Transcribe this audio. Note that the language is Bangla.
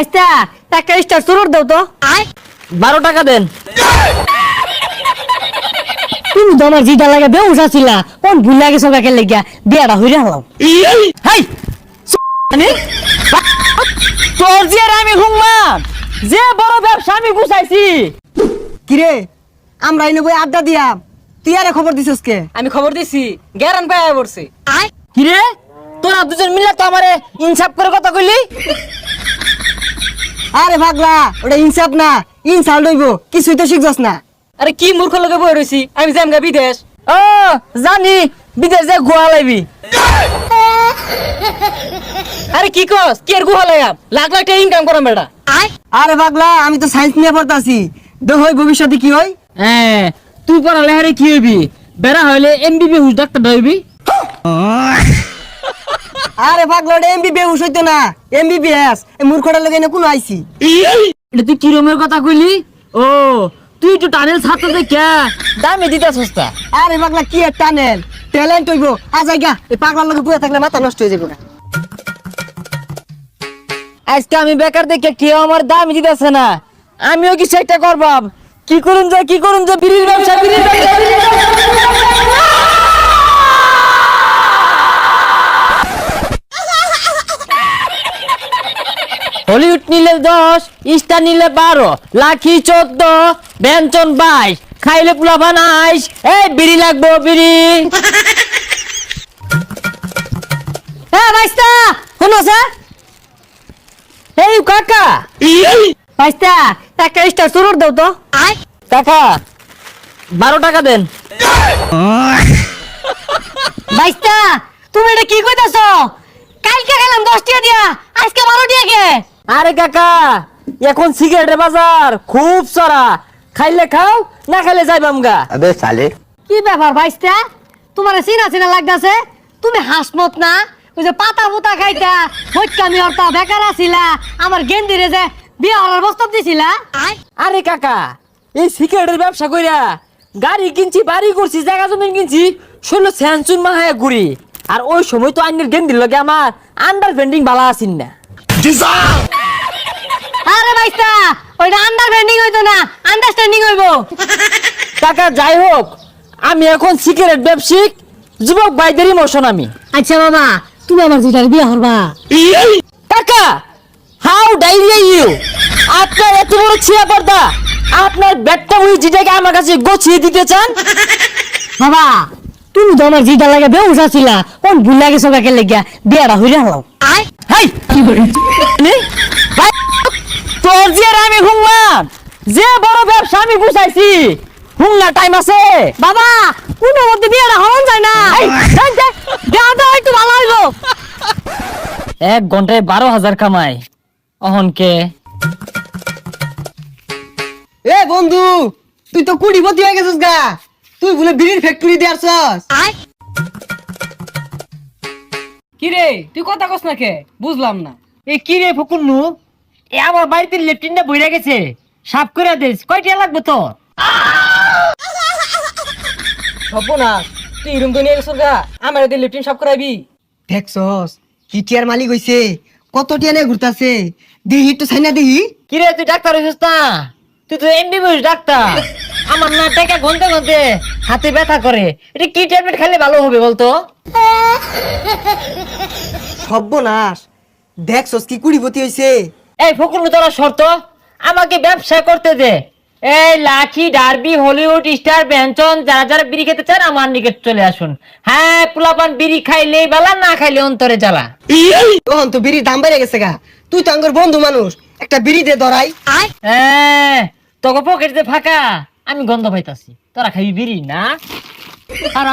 একটা স্টার চুরুর দাও তো। বারো টাকা দেন। তুমি তো আমার জিটা লাগে বেউসা ছিলা। কোন ভুল লাগে সবাইকে লেগিয়া বিয়াটা হইরা হলাম। হাই তোর যে আমি যে বড় ব্যবসা আমি গুছাইছি। কিরে আমরা এনে বই আড্ডা দিয়া তুই আরে খবর দিছিস কে? আমি খবর দিছি গ্যারান পায় পড়ছে। কিরে তোরা দুজন মিলে তো আমারে ইনসাফ করে কথা কইলি? আরে ভাগলা ওটা ইনসাফ না ইনসাল লইব কিছুই তো শিখছস না। আরে কি মূর্খ লোকে বই রইছি আমি যাম গা বিদেশ। ও জানি বিদেশ যে গোয়া লাইবি। আরে কি কস কি আর গুহা লাগাম লাখ লাখ টাকা ইনকাম করাম বেটা। আরে ভাগলা আমি তো সায়েন্স নিয়ে পড়তাছি। দেখ হই ভবিষ্যতে কি হই হ্যাঁ তুই পড়ালে হারে কি হইবি? বেড়া হইলে এমবিবি হুস ডাক্তার হইবি। আরে ভাগলা ওটা এমবিবিএস হইতো না। এমবিবিএস এই মূর্খটার লগে কোনো আইছি এটা তুই কিরমের কথা কইলি? ও তুই তো টানেল ছাত্র দেখে। দামে দিতে সস্তা। আরে পাগলা কি টানেল? ট্যালেন্ট হইব। আজ আইগা এই পাগলার লগে বইয়া থাকলে মাথা নষ্ট হয়ে যাবে গা। আজকে আমি বেকার দেখে কেউ আমার দাম দিতেছে না। আমিও কি একটা করবাম। কি করুন যে কি করুন যে বিড়ির ব্যবসা বিড়ির ব্যবসা। হলিউড নিলে দশ স্টার নিলে বারো লাখি চোদ্দ, ব্যঞ্জন বাইশ, খাইলে পোলাপান আইস এই বিড়ি লাগবো বিড়ি। পাইস্তা শুনো স্যার এই কাকা। পাইস্তা একটা স্টার চুরুর দাও তো। কাকা, বারো টাকা দেন। তুমি এটা কি দশ টাকা দিয়া, আজকে বারো টাকা কে? আরে কাকা এখন সিগারেটের বাজার খুব সরা খাইলে খাও না খাইলে যাইবাম গা আবে সালে। কি ব্যাপার ভাইস্তা? তোমার চিনা চিনা লাগতেছে? তুমি হাসমত না? ওই যে পাতা পুতা খাইতা হইকামি হরতা বেকার আছিলা আমার গেন্দি রে যে বিয়ে হওয়ার প্রস্তাব দিছিলা? আরে কাকা এই সিগারেটের ব্যবসা কইরা গাড়ি কিনছি বাড়ি করছি জায়গা জমিন কিনছি শুনলো স্যানচুন মাহায় ঘুরি। আর ওই সময় তো আইনের গেন্দির লগে আমার আন্ডার পেন্ডিং বালা আসিন না। আরে ওইটা আন্ডারস্ট্যান্ডিং হইতো না আন্ডারস্ট্যান্ডিং হইবো। যাই হোক আমি এখন সিগারেট ব্যবসায়িক যুবক বাইদের ইমোশন আমি। আচ্ছা বাবা তুমি আমার যেটার বিয়া হরবা কাকা হাউ ডাইরিয়া ইউ আপনার এত বড় ছিয়া পর্দা আপনার ব্যাটটা উই যেটাকে আমার কাছে গছিয়ে দিতে চান? বাবা তুমি তো আমার যেটা লাগে কোন ভুল লাগে সবাইকে লেগিয়া বিয়াটা হইরা হলাম হাই! কি করে ভাই, তোর যে আর আমি হুংমান যে বড় ব্যবসা আমি গুছাইছি হুংনা টাইম আছে। বাবা কোন মধ্যে বিয়াটা হরন যায় না। যাই। একটু ভালো হইবো। এক ঘন্টায় বারো হাজার কামাই। অহনকে এ বন্ধু তুই তো কুড়িপতি হয়ে গেছিস গা। তুই বলে বিড়ির ফ্যাক্টরি দিয়ে আসছস। কিরে তুই কথা কস না কে? বুঝলাম না। এ কিরে ফকুন্নু? এ আমার বাড়িতে লেফটিনটা বইরা গেছে। সাফ করে দিস। কয়টা লাগবে তো সব না তুই রুম তো নিয়ে গেছিস গা। আমার এদের লিফটিন সব করাবি। দেখছস কি টিয়ার মালিক হইছে কত টিয়া নিয়ে ঘুরতাছে। দিহি একটু সাইনা দিহি। কিরে তুই ডাক্তার হইছিস না? তুই তো এমবিবিএস ডাক্তার। আমার না টাকা ঘণ্টা ঘন্টে হাতে ব্যথা করে। এটা কি ট্যাবলেট খেলে ভালো হবে বলতো? সর্বনাশ দেখছস কি কুড়িপতি হইছে। এই ফকুন্নু তোরা শর্ত? আমাকে ব্যবসা করতে দে। এই লাঠি ডার্বি হলিউড স্টার ব্যঞ্চন যারা যারা বিড়ি খেতে চান আমার নিকট চলে আসুন। হ্যাঁ পোলাপান বিড়ি খাইলে বালা না খাইলে অন্তরে জ্বালা। তখন তো বিড়ির দাম বেড়ে গেছে গা। তুই তো আঙ্গর বন্ধু মানুষ। একটা বিড়ি দে ধরাই হ্যাঁ তোকে পকেটে ফাঁকা। আমি গন্ধ পাইতাছি। তোরা খাবি বিড়ি না? আর